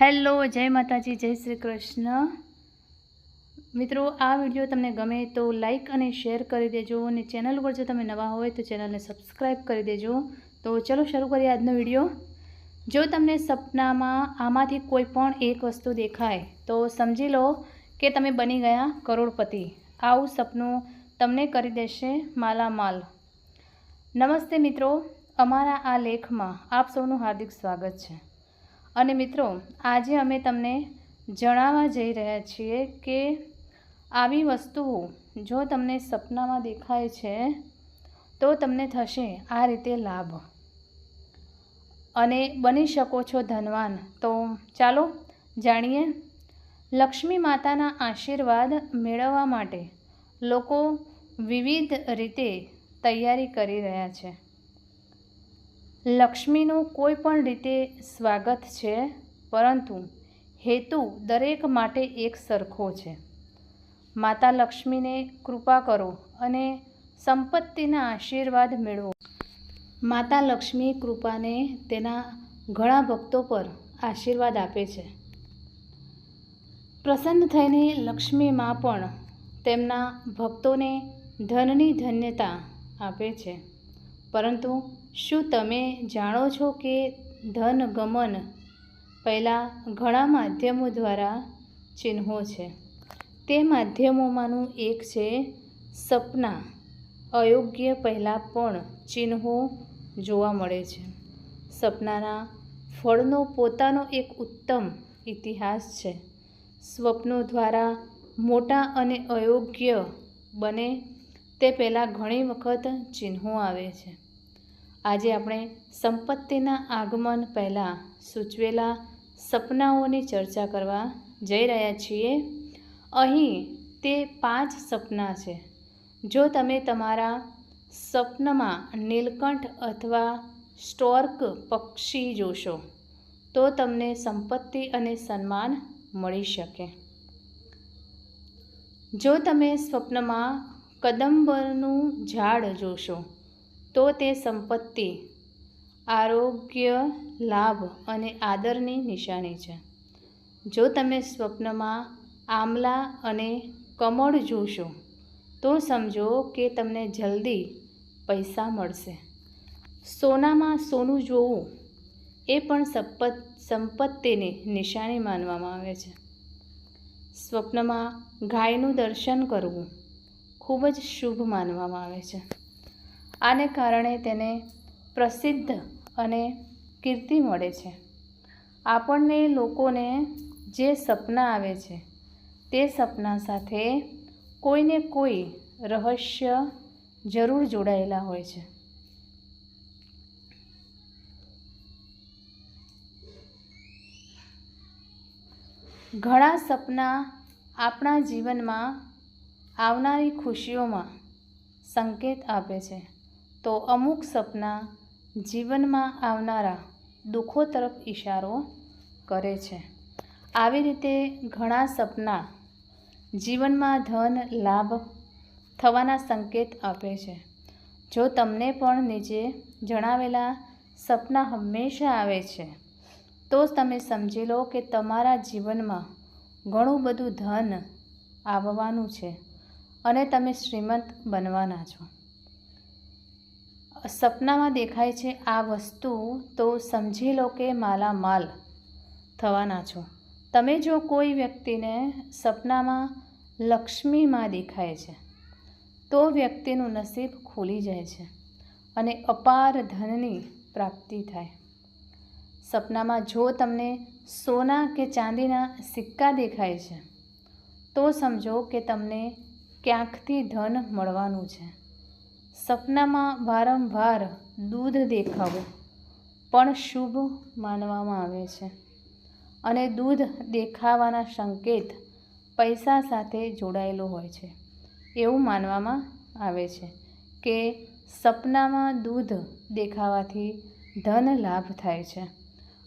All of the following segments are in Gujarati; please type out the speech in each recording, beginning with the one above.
હેલો, જય માતાજી, જય શ્રી કૃષ્ણ. મિત્રો, આ વીડિયો તમને ગમે તો લાઈક અને શેર કરી દેજો અને ચેનલ ઉપર જો તમે નવા હોય તો ચેનલને સબસ્ક્રાઈબ કરી દેજો. તો ચલો શરૂ કરીએ આજનો વીડિયો. જો તમને સપનામાં આમાંથી કોઈ પણ એક વસ્તુ દેખાય, તો સમજી લો કે તમે બની ગયા કરોડપતિ. આવું સપનું તમને કરી દેશે માલામાલ. નમસ્તે મિત્રો, અમારા આ લેખમાં આપ સૌનું હાર્દિક સ્વાગત છે. અને મિત્રો, આજે અમે તમને જણાવવા જઈ રહ્યા છીએ કે આવી વસ્તુઓ જો તમને સપનામાં દેખાય છે, તો તમને થશે આ રીતે લાભ. અને બની શકો છો ધનવાન. તો ચાલો જાણીએ. લક્ષ્મી માતાના આશીર્વાદ મેળવવા માટે લોકો વિવિધ રીતે તૈયારી કરી રહ્યા છે. લક્ષ્મીનું કોઈ પણ રીતે સ્વાગત છે, પરંતુ હેતુ દરેક માટે એક સરખો છે. માતા લક્ષ્મીને કૃપા કરો અને સંપત્તિના આશીર્વાદ મેળવો. માતા લક્ષ્મી કૃપાને તેના ઘણા ભક્તો પર આશીર્વાદ આપે છે. પ્રસન્ન થઈને લક્ષ્મીમાં પણ તેમના ભક્તોને ધનની ધન્યતા આપે છે, પરંતુ શું તમે જાણો છો કે ધન ગમન પહેલાં ઘણા માધ્યમો દ્વારા ચિહ્નો છે? તે માધ્યમોમાંનું એક છે સપના. અયોગ્ય પહેલાં પણ ચિહ્નો જોવા મળે છે. સપનાના ફળનો પોતાનો એક ઉત્તમ ઇતિહાસ છે. સ્વપ્નો દ્વારા મોટા અને અયોગ્ય બને તે પહેલાં ઘણી વખત ચિહ્નો આવે છે. આજે આપણે સંપત્તિના આગમન પહેલાં સૂચવેલા સપનાઓની ચર્ચા કરવા જઈ રહ્યા છીએ. અહીં તે પાંચ સપના છે. જો તમે તમારા સપનમાં નીલકંઠ અથવા સ્ટોર્ક પક્ષી જોશો, તો તમને સંપત્તિ અને સન્માન મળી શકે. જો તમે સ્વપ્નમાં કદંબરનું ઝાડ જોશો તો તે સંપત્તિ, આરોગ્ય, લાભ અને આદરની નિશાની છે. જો તમે સ્વપ્નમાં આમલા અને કમળ જોશો, તો સમજો કે તમને જલ્દી પૈસા મળશે. સોનામાં સોનું જોવું એ પણ સંપત, સંપત્તિની નિશાની માનવામાં આવે છે. સ્વપ્નમાં ગાયનું દર્શન કરવું ખૂબ જ શુભ માનવામાં આવે છે. આને કારણે તેને પ્રસિદ્ધ અને કીર્તિ મળે છે. આપણને લોકોને જે સપના આવે છે, તે સપના સાથે કોઈને કોઈ રહસ્ય જરૂર જોડાયેલા હોય છે. ઘણા સપના આપણા જીવનમાં આવનારી ખુશીઓમાં સંકેત આપે છે. તો અમુક સપના જીવનમાં આવનારા દુઃખો તરફ ઇશારો કરે છે. આવી રીતે ઘણા સપના જીવનમાં ધન, લાભ થવાના સંકેત આપે છે. જો તમને પણ નીચે જણાવેલા સપના હંમેશા આવે છે, તો તમે સમજી લો કે તમારા જીવનમાં ઘણું બધું ધન આવવાનું છે અને તમે શ્રીમંત બનવાના છો. સપનામાં દેખાય છે, આ વસ્તુ તો સમજી લો કે માલામાલ થવાના છો. તમે જો કોઈ વ્યક્તિને સપનામાં લક્ષ્મીમાં દેખાય છે, તો વ્યક્તિનું નસીબ ખુલી જાય છે અને અપાર ધનની પ્રાપ્તિ થાય. સપનામાં જો તમને સોના કે ચાંદીના સિક્કા દેખાય છે, તો સમજો કે તમને ક્યાંકથી ધન મળવાનું છે. સપનામાં વારંવાર દૂધ દેખાવું, પણ શુભ માનવામાં આવે છે. અને દૂધ દેખાવાના સંકેત પૈસા સાથે જોડાયેલો હોય છે. એવું માનવામાં આવે છે કે સપનામાં દૂધ દેખાવાથી ધન લાભ થાય છે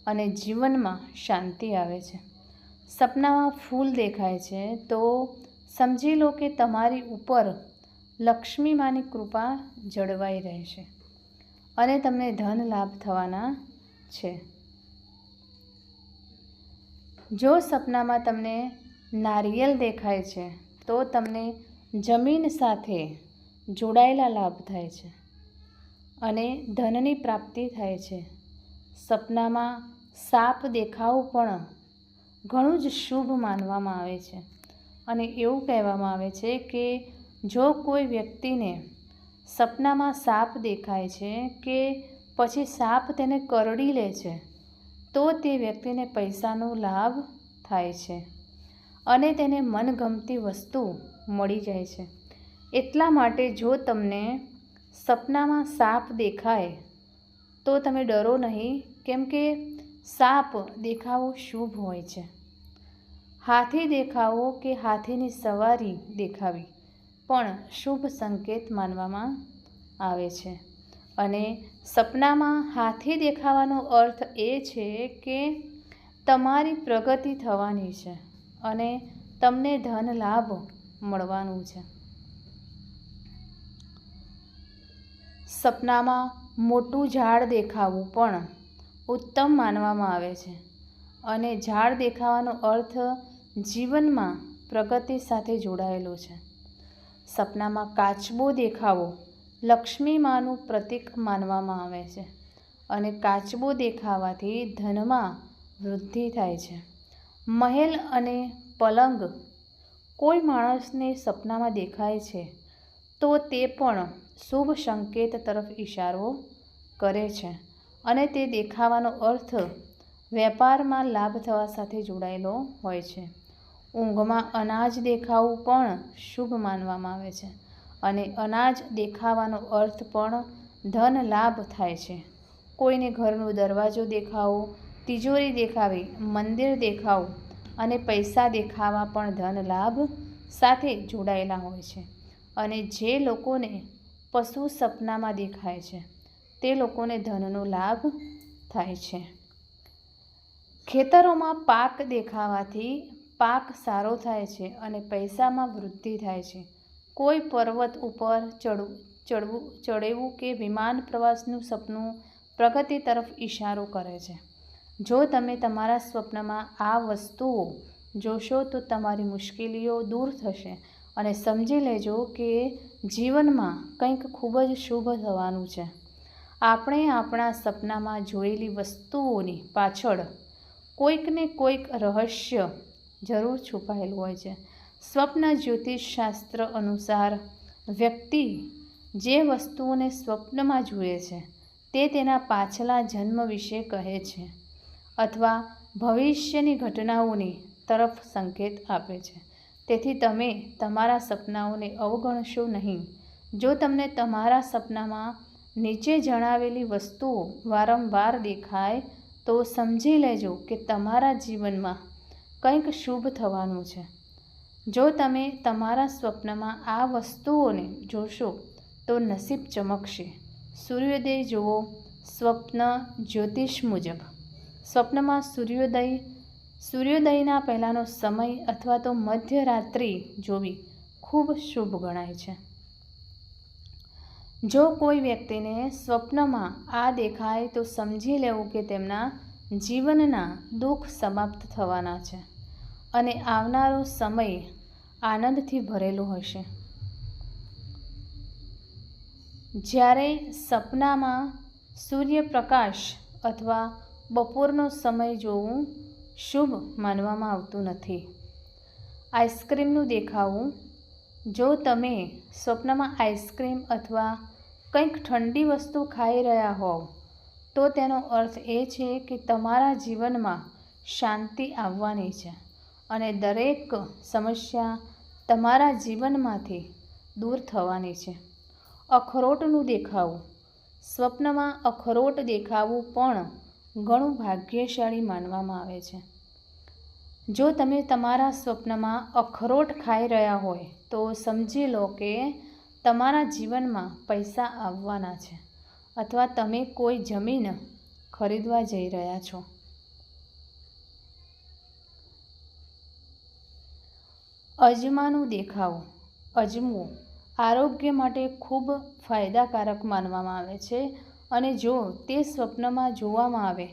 અને જીવનમાં શાંતિ આવે છે. સપનામાં ફૂલ દેખાય છે તો સમજી લો કે તમારી ઉપર લક્ષ્મી માની કૃપા જળવાઈ રહેશે અને તમને ધન લાભ થવાના છે. જો સપનામાં તમને નારિયેલ દેખાય છે, તો તમને જમીન સાથે જોડાયેલા લાભ થાય છે અને ધનની પ્રાપ્તિ થાય છે. સપનામાં સાપ દેખાવું પણ ઘણું જ શુભ માનવામાં આવે છે અને એવું કહેવામાં આવે છે કે જો કોઈ વ્યક્તિને સપનામાં સાપ દેખાય છે કે પછી સાપ તેને કરડી લે છે, તો તે વ્યક્તિને પૈસાનો લાભ થાય છે અને તેને મનગમતી વસ્તુ મળી જાય છે. એટલા માટે જો તમને સપનામાં સાપ દેખાય, તો તમે ડરો નહીં, કેમ કે સાપ દેખાવો શુભ હોય છે. હાથી દેખાવો કે હાથીની સવારી દેખાવી. પણ શુભ સંકેત માનવામાં આવે છે. અને સપનામાં હાથી દેખાવાનો અર્થ એ છે કે તમારી પ્રગતિ થવાની છે અને તમને ધન લાભ મળવાનું છે. સપનામાં મોટું ઝાડ દેખાવું પણ ઉત્તમ માનવામાં આવે છે અને ઝાડ દેખાવાનો અર્થ જીવનમાં પ્રગતિ સાથે જોડાયેલો છે. સપનામાં કાચબો દેખાવો લક્ષ્મી માનું પ્રતીક માનવામાં આવે છે અને કાચબો દેખાવાથી ધનમાં વૃદ્ધિ થાય છે. મહેલ અને પલંગ કોઈ માણસને સપનામાં દેખાય છે તો તે પણ શુભ સંકેત તરફ ઇશારો કરે છે અને તે દેખાવાનો અર્થ વેપારમાં લાભ થવા સાથે જોડાયેલો હોય છે. ઊંઘમાં અનાજ દેખાવું પણ શુભ માનવામાં આવે છે. અને અનાજ દેખાવાનો અર્થ પણ ધન લાભ થાય છે. કોઈને ઘરનો દરવાજો દેખાવો, તિજોરી દેખાવી, મંદિર દેખાવું અને પૈસા દેખાવા પણ ધન લાભ સાથે જોડાયેલા હોય છે. અને જે લોકોને પશુ સપનામાં દેખાય છે, તે લોકોને ધનનો લાભ થાય છે. ખેતરોમાં પાક દેખાવાથી પાક સારો થાય છે અને પૈસામાં વૃદ્ધિ થાય છે. કોઈ પર્વત ઉપર ચડવું ચડવું, ચડેવું કે વિમાન પ્રવાસનું સપનું પ્રગતિ તરફ ઇશારો કરે છે. જો તમે તમારા સ્વપ્નમાં આ વસ્તુઓ જોશો તો તમારી મુશ્કેલીઓ દૂર થશે અને સમજી લેજો કે જીવનમાં કંઈક ખૂબ જ શુભ થવાનું છે. આપણે આપણા સપનામાં જોયેલી વસ્તુઓની પાછળ કોઈકને કોઈક રહસ્ય જરૂર છુપાયેલું હોય છે. સ્વપ્ન જ્યોતિષ શાસ્ત્ર અનુસાર વ્યક્તિ જે વસ્તુઓને સ્વપ્નમાં જુએ છે, તે તેના પાછલા જન્મ વિશે કહે છે અથવા ભવિષ્યની ઘટનાઓની તરફ સંકેત આપે છે. તેથી તમે તમારા સપનાઓને અવગણશો નહીં. જો તમને તમારા સપનામાં નીચે જણાવેલી વસ્તુઓ વારંવાર દેખાય, તો સમજી લેજો કે તમારા જીવનમાં કંઈક શુભ થવાનું છે. જો તમે તમારા સ્વપ્નમાં આ વસ્તુઓને જોશો, તો નસીબ ચમકશે. સૂર્યોદય જુઓ, સ્વપ્ન જ્યોતિષ મુજબ. સ્વપ્નમાં સૂર્યોદય, સૂર્યોદયના પહેલાંનો સમય અથવા તો મધ્યરાત્રિ જોવી ખૂબ શુભ ગણાય છે. જો કોઈ વ્યક્તિને સ્વપ્નમાં આ દેખાય, તો સમજી લેવું કે તેમના જીવનના દુઃખ સમાપ્ત થવાના છે અને આવનારો સમય આનંદથી ભરેલો હશે. જ્યારે સપનામાં સૂર્યપ્રકાશ અથવા બપોરનો સમય જોવું શુભ માનવામાં આવતું નથી. આઈસ્ક્રીમનું દેખાવું, જો તમે સ્વપ્નમાં આઈસ્ક્રીમ અથવા કંઈક ઠંડી વસ્તુ ખાઈ રહ્યા હોવ તો તેનો અર્થ એ છે કે તમારા જીવનમાં શાંતિ આવવાની છે અને દરેક સમસ્યા તમારા જીવનમાંથી દૂર થવાની છે. અખરોટનું દેખાવું. સ્વપ્નમાં અખરોટ દેખાવું પણ ઘણું ભાગ્યશાળી માનવામાં આવે છે. જો તમે તમારા સ્વપ્નમાં અખરોટ ખાઈ રહ્યા હોય તો સમજી લો કે તમારા જીવનમાં પૈસા આવવાના છે. અથવા તમે કોઈ જમીન ખરીદવા જઈ રહ્યા છો? અજમાનું દેખાવો. અજમવું આરોગ્ય માટે ખૂબ ફાયદાકારક માનવામાં આવે છે અને જો તે સ્વપ્નમાં જોવામાં આવે,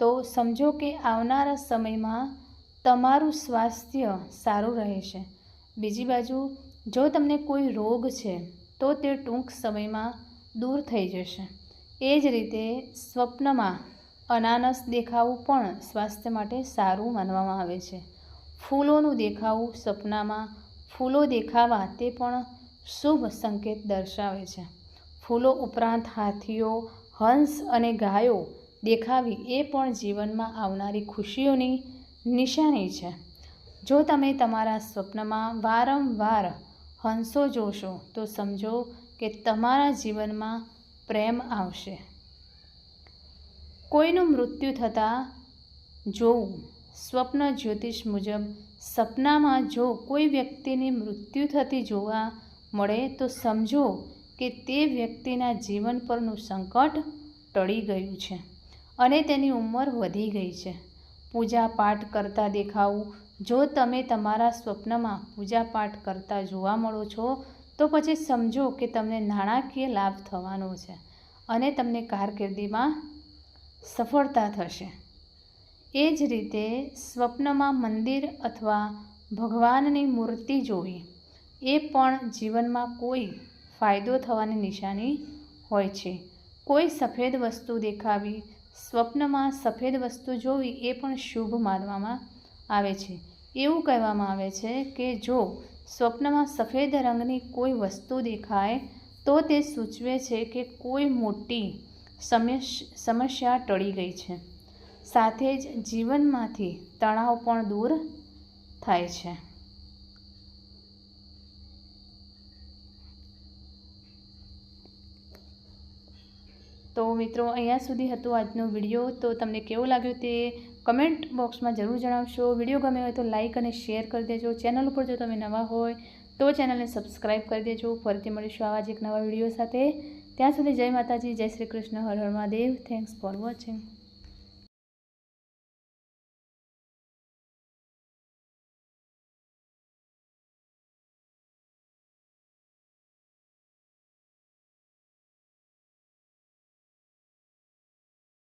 તો સમજો કે આવનારા સમયમાં તમારું સ્વાસ્થ્ય સારું રહે છે બીજી બાજુ, જો તમને કોઈ રોગ છે, તો તે ટૂંક સમયમાં દૂર થઈ જશે. એ જ રીતે સ્વપ્નમાં અનાનસ દેખાવું પણ સ્વાસ્થ્ય માટે સારું માનવામાં આવે છે. ફૂલોનું દેખાવું સપનામાં ફૂલો દેખાવા તે પણ શુભ સંકેત દર્શાવે છે. ફૂલો ઉપરાંત હાથીઓ, હંસ અને ગાયો દેખાવી એ પણ જીવનમાં આવનારી ખુશીઓની નિશાની છે. જો તમે તમારા સ્વપ્નમાં વારંવાર હંસો જોશો તો સમજો કે તમારા જીવનમાં પ્રેમ આવશે. કોઈનું મૃત્યુ થતાં જોવું સ્વપ્ન જ્યોતિષ મુજબ સપનામાં જો કોઈ વ્યક્તિની મૃત્યુ થતી જોવા મળે તો સમજો કે તે વ્યક્તિના જીવન પરનું સંકટ ટળી ગયું છે અને તેની ઉંમર વધી ગઈ છે. પૂજા પાઠ કરતા દેખાવું. જો તમે તમારા સ્વપ્નમાં પૂજા પાઠ કરતા જોવા મળો છો તો પછી સમજો કે તમને નાણાકીય લાભ થવાનો છે અને તમને કારકિર્દીમાં સફળતા થશે. એ જ રીતે સ્વપ્નમાં મંદિર અથવા ભગવાનની મૂર્તિ જોવી, એ પણ જીવનમાં કોઈ ફાયદો થવાની નિશાની હોય છે. કોઈ સફેદ વસ્તુ દેખાવી, સ્વપ્નમાં સફેદ વસ્તુ જોવી એ પણ શુભ માનવામાં આવે છે. એવું કહેવામાં આવે છે કે જો સ્વપ્નમાં સફેદ રંગની કોઈ વસ્તુ દેખાય તો તે સૂચવે છે કે કોઈ મોટી સમસ્યા ટળી ગઈ છે. સાથે જ જીવનમાંથી તણાવ પણ દૂર થાય છે. તો મિત્રો, અહીંયા સુધી હતું આજનો વીડિયો. તો તમને કેવું લાગ્યું તે કમેન્ટ બોક્સમાં જરૂર જણાવશો. વીડિયો ગમે હોય તો લાઇક અને શેર કરી દેજો. ચેનલ ઉપર જો તમે નવા હોય તો ચેનલને સબસ્ક્રાઈબ કરી દેજો. ફરીથી મળીશું આવા જ એક નવા વીડિયો સાથે. ત્યાં સુધી જય માતાજી, જય શ્રી કૃષ્ણ, હર હર મહાદેવ. Thanks for watching